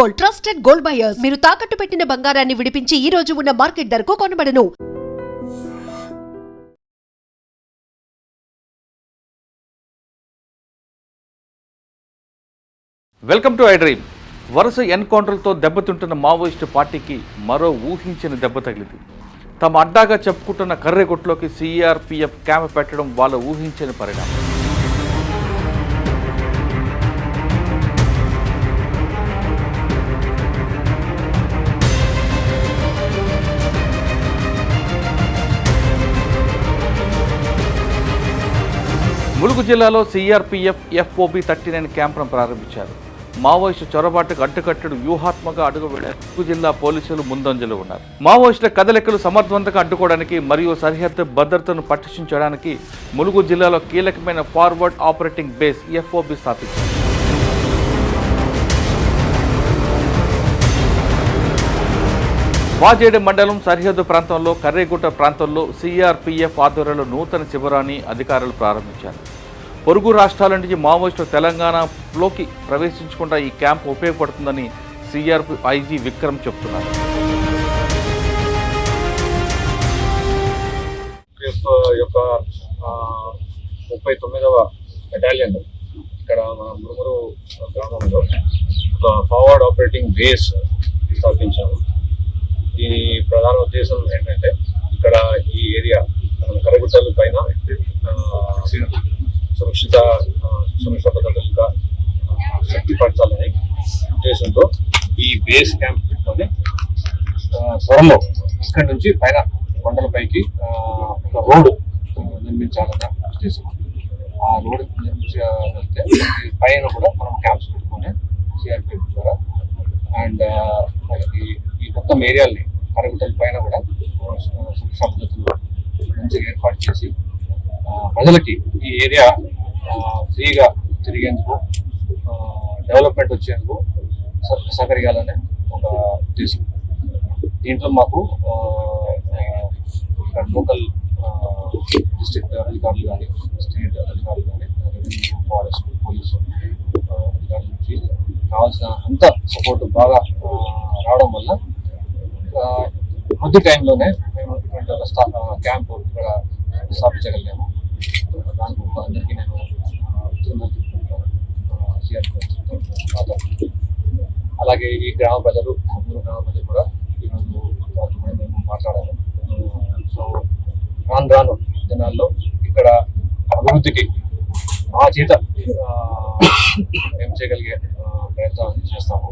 Gold trusted gold buyers. మీరు తాకట్టు పెట్టిన బంగారాన్ని విడిపించి ఈ రోజు ఉన్న మార్కెట్ ధరకు కొనబడను. Welcome to iDream. వరుస ఎన్కౌంటర్లతో దెబ్బతింటున్న మావోయిస్టు పార్టీకి మరో ఊహించిన దెబ్బ తగిలింది. తమ అడ్డాగా చెప్పుకుంటున్న కర్రెగొట్లోకి సిఆర్పిఎఫ్ క్యాంప్ పెట్టడం వాళ్ళ ఊహించని పరిణామం. ములుగు జిల్లాలో సీఆర్పీఎఫ్ ఎఫ్ఓబి థర్టీ నైన్ క్యాంపును ప్రారంభించారు. మావోయిస్టు చొరబాటుకు అడ్డుకట్టడు వ్యూహాత్మక అడుగు ములుగు జిల్లా పోలీసులు ముందంజలో ఉన్నారు. మావోయిస్టుల కదలికలు సమర్థవంతంగా అడ్డుకోవడానికి మరియు సరిహద్దు భద్రతను పట్టించడానికి ములుగు జిల్లాలో కీలకమైన ఫార్వర్డ్ ఆపరేటింగ్ బేస్ ఎఫ్ఓబి స్థాపించారు. వాజేడు మండలం సరిహద్దు ప్రాంతంలో కర్రేగుట్ట ప్రాంతంలో సిఆర్పిఎఫ్ ఆధ్వర్యంలో నూతన శిబిరాన్ని అధికారులు ప్రారంభించారు. పొరుగు రాష్ట్రాల నుంచి మావోయిస్టులు తెలంగాణలోకి ప్రవేశించకుండా ఈ క్యాంప్ ఉపయోగపడుతుందని సిఆర్పి ఐజీ విక్రమ్ చెబుతున్నారు యొక్క ముప్పై తొమ్మిదవ బెటాలియన్ ఇక్కడ మన మురుమురు గ్రామంలో ఒక ఫార్వర్డ్ ఆపరేటింగ్ బేస్ స్థాపించాము. దీని ప్రధాన ఉద్దేశం ఏంటంటే ఇక్కడ ఈ ఏరియా కరగుట్టల పైన సురక్షిత సురక్షిత భద్రతలుగా శక్తిపరచాలని ఉద్దేశంతో ఈ బేస్ క్యాంప్ పెట్టుకొని త్వరలో ఇక్కడ నుంచి పైన కొండలపైకి ఒక రోడ్డు నిర్మించాలన్న ఉద్దేశం. ఆ రోడ్డు నిర్మించగలిగితే పైన కూడా మనం క్యాంప్స్ పెట్టుకొని సిఆర్పిఎఫ్ ద్వారా అండ్ మనకి ఈ మొత్తం ఏరియాల్ని కరగుట్టల పైన కూడా సురక్షా పద్ధతులు మంచిగా ఏర్పాటు చేసి ప్రజలకి ఈ ఏరియా ఫ్రీగా తిరిగేందుకు డెవలప్మెంట్ వచ్చేందుకు సహకరించాలనే ఒక ఉద్దేశం. దీంట్లో మాకు లోకల్ డిస్ట్రిక్ట్ అధికారులు కానీ స్టేట్ అధికారులు కానీ రెవెన్యూ ఫారెస్ట్ పోలీసు అధికారుల నుంచి కావాల్సిన అంత సపోర్ట్ బాగా రావడం వల్ల కొద్ది టైంలోనే మేము ఇటువంటి క్యాంపు క్యాంప్ ఇక్కడ స్థాపించగలిగాము. దానికి అందరికీ నేను అలాగే ఈ గ్రామ ప్రజలు అందరూ గ్రామ ప్రజలు కూడా ఈరోజు మేము మాట్లాడాము సో రాను రాను దినాల్లో ఇక్కడ అభివృద్ధికి మా చేత ఆ, మేము చేయగలిగే ప్రయత్నాలు చేస్తాము.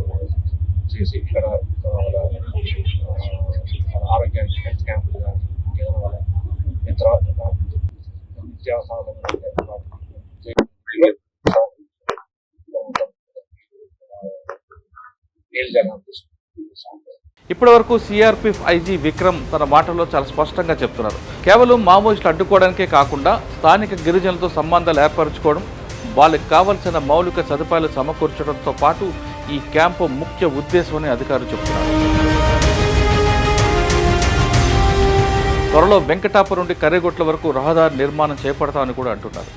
చేసి ఇక్కడ ఆ, వాళ్ళ ఆ, వాళ్ళ ఆరోగ్యానికి హెల్త్ క్యాంపులు కానీ ఇంకేదైనా వాళ్ళ ఇతర ఆ, నిత్యావసరాలు ఉంటే వాటిని చేయ- మేలు జరగాలనిపిస్తుంది ఇప్పటి వరకు సిఆర్పిఎఫ్ ఐజీ విక్రమ్ తన మాటల్లో చాలా స్పష్టంగా చెప్తున్నారు. కేవలం మావోయిస్టులు అడ్డుకోవడానికే కాకుండా స్థానిక గిరిజనులతో సంబంధాలు ఏర్పరచుకోవడం వాళ్ళకి కావలసిన మౌలిక సదుపాయాలు సమకూర్చడంతో పాటు ఈ క్యాంపు ముఖ్య ఉద్దేశమని అధికారులు చెబుతున్నారు త్వరలో వెంకటాపురం నుండి కర్రెగుట్ల వరకు రహదారి నిర్మాణం చేపడతామని కూడా అంటున్నారు.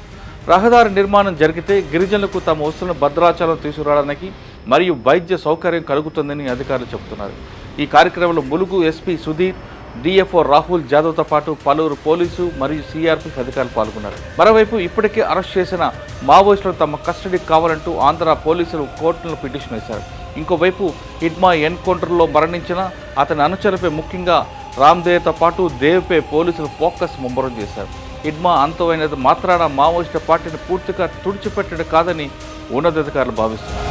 రహదారి నిర్మాణం జరిగితే గిరిజనులకు తమ వస్తువులను భద్రాచలం తీసుకురావడానికి మరియు వైద్య సౌకర్యం కలుగుతుందని అధికారులు చెబుతున్నారు. ఈ కార్యక్రమంలో ములుగు ఎస్పీ సుధీర్ డిఎఫ్ఓ రాహుల్ జాదవ్తో పాటు పలువురు పోలీసు మరియు సీఆర్పీ అధికారులు పాల్గొన్నారు. మరోవైపు ఇప్పటికే అరెస్ట్ చేసిన మావోయిస్టులు తమ కస్టడీకి కావాలంటూ ఆంధ్ర పోలీసులు కోర్టులను పిటిషన్ వేశారు. ఇంకోవైపు హిడ్మా ఎన్కౌంటర్లో మరణించిన అతని అనుచరులపై ముఖ్యంగా రామ్దేవ్తో పాటు దేవ్పై పోలీసులు ఫోకస్ ముమ్మరం చేశారు. హిడ్మా అంతమైనది మాత్రాన మావోయిస్టు పార్టీని పూర్తిగా తుడిచిపెట్టడం కాదని ఉన్నతాధికారులు భావిస్తున్నారు.